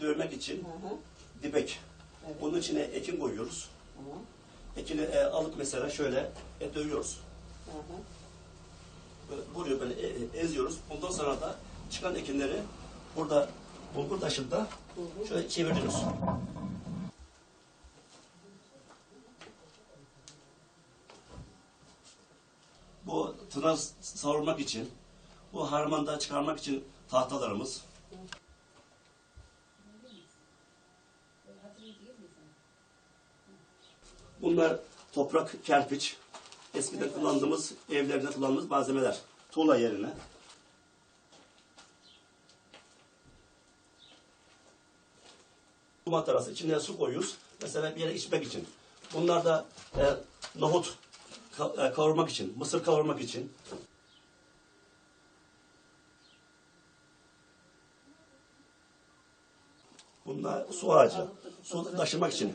dövmek için Hı hı. dibek. Evet. Bunun içine ekin koyuyoruz. Tamam. Ekini e, alıp mesela şöyle e, dövüyoruz. Hı hı. Böyle vuruyor böyle e, e, eziyoruz. Ondan sonra da çıkan ekinleri burada bulgur taşında şöyle çeviriyoruz. Bu tına savurmak için, bu harmanda çıkarmak için tahtalarımız. Bunlar toprak, kerpiç. Eskiden kullandığımız, evlerde kullandığımız malzemeler. Tuğla yerine. Bu matarası içine su koyuyoruz. Mesela bir yere içmek için. Bunlar da e, nohut e, kavurmak için, mısır kavurmak için. Bunlar su ağacı. Su taşımak için.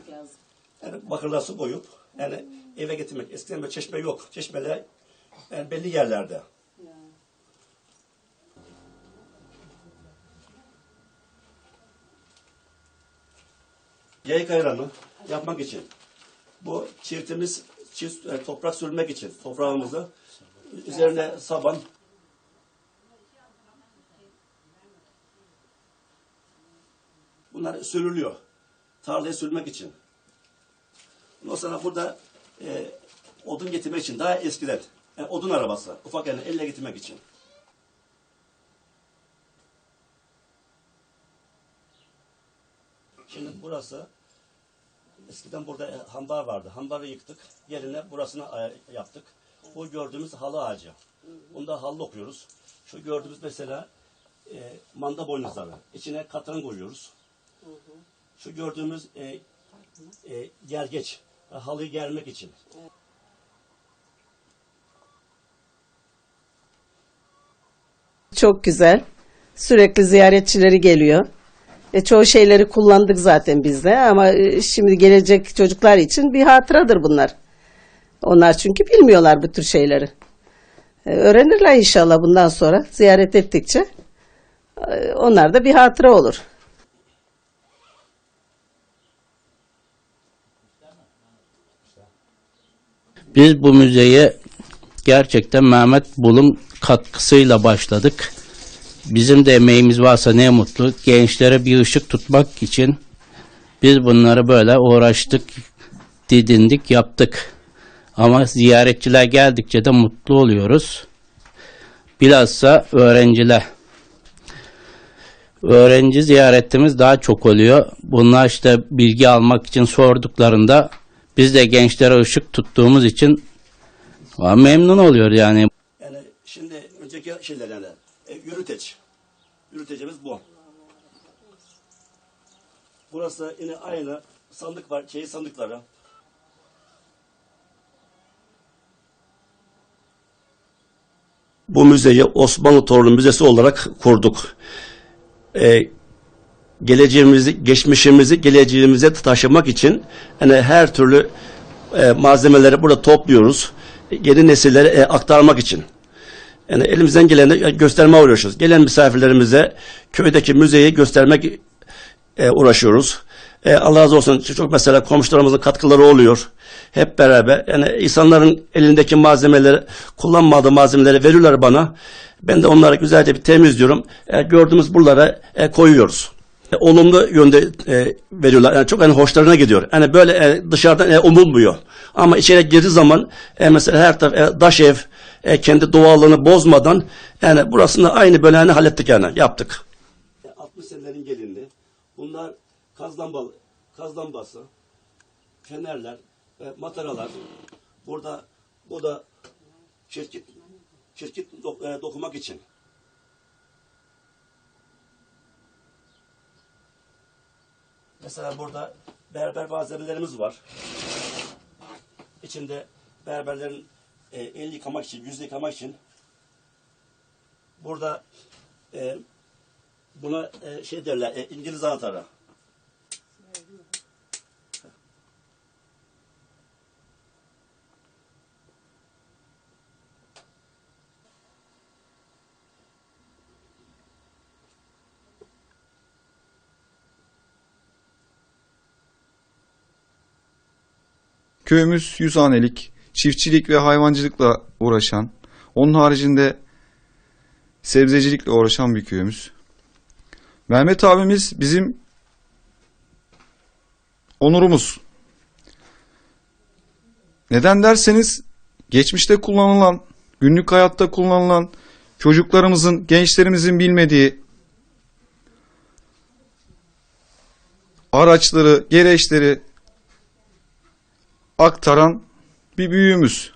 Yani bakırlar su koyup yani eve getirmek. Eskiden böyle çeşme yok. Çeşmeler yani belli yerlerde. Ya. Yayık ayranı yapmak için. Bu çiftimiz çift, e, toprak sürmek için toprağımızı üzerine saban Bunlar sürülüyor. Tarlaya sürmek için. Ondan sonra burada e, odun getirmek için daha eskiden e, odun arabası ufak yani elle getirmek için. Şimdi burası eskiden burada e, hambar vardı. Hambarı yıktık. Yerine burasını e, yaptık. Bu gördüğümüz halı ağacı. Bunda halı okuyoruz. Şu gördüğümüz mesela e, manda boynuzları. İçine katran koyuyoruz. Şu gördüğümüz e, e, gergeç. e, Halıyı germek için. Çok güzel. Sürekli ziyaretçileri geliyor. E, çoğu şeyleri kullandık zaten biz de ama e, şimdi gelecek çocuklar için bir hatıradır bunlar. Onlar çünkü bilmiyorlar bu tür şeyleri. E, öğrenirler inşallah bundan sonra ziyaret ettikçe. E, onlar da bir hatıra olur. Biz bu müzeye gerçekten Mehmet Bul'un katkısıyla başladık. Bizim de emeğimiz varsa ne mutlu. Gençlere bir ışık tutmak için biz bunları böyle uğraştık, didindik, yaptık. Ama ziyaretçiler geldikçe de mutlu oluyoruz. Bilhassa öğrenciler. Öğrenci ziyaretimiz daha çok oluyor. Bunlar işte bilgi almak için sorduklarında biz de gençlere ışık tuttuğumuz için memnun oluyor yani. Yani şimdi önceki şeyler yani e, yürüteç. Yürütecimiz bu. Burası yine aynı sandık var, şey sandıkları. Bu müzeyi Osmanlı Torunu Müzesi olarak kurduk. Ee, geleceğimizi, geçmişimizi geleceğimize taşımak için yani her türlü e, malzemeleri burada topluyoruz. Yeni nesillere e, aktarmak için. Yani elimizden geleni e, gösterme uğraşıyoruz. Gelen misafirlerimize köydeki müzeyi göstermek e, uğraşıyoruz. E, Allah razı olsun çok mesela komşularımızın katkıları oluyor. Hep beraber yani insanların elindeki malzemeleri kullanmadığı malzemeleri veriyorlar bana. Ben de onları güzelce bir temizliyorum. E, gördüğümüz buralara e, koyuyoruz. E, olumlu yönde e, veriyorlar. Yani çok hani hoşlarına gidiyor. Yani böyle e, dışarıdan e, umulmuyor. Ama içeri girdiği zaman e, mesela her taraf e, daş ev e, kendi doğallığını bozmadan yani burasını aynı böyle hani hallettik yani yaptık. 60 senelerin gelindi. Bunlar kaz lambalı, kaz lambası, fenerler, e, mataralar. Burada bu da çirkit dok- e, dokumak için. Mesela burada berber malzemelerimiz var. İçinde berberlerin e, el yıkamak için, yüz yıkamak için. Burada e, buna e, şey derler, e, İngiliz anahtarı. Köyümüz yüz hanelik, çiftçilik ve hayvancılıkla uğraşan, onun haricinde sebzecilikle uğraşan bir köyümüz. Mehmet abimiz bizim onurumuz. Neden derseniz geçmişte kullanılan, günlük hayatta kullanılan çocuklarımızın, gençlerimizin bilmediği araçları, gereçleri aktaran bir büyüğümüz.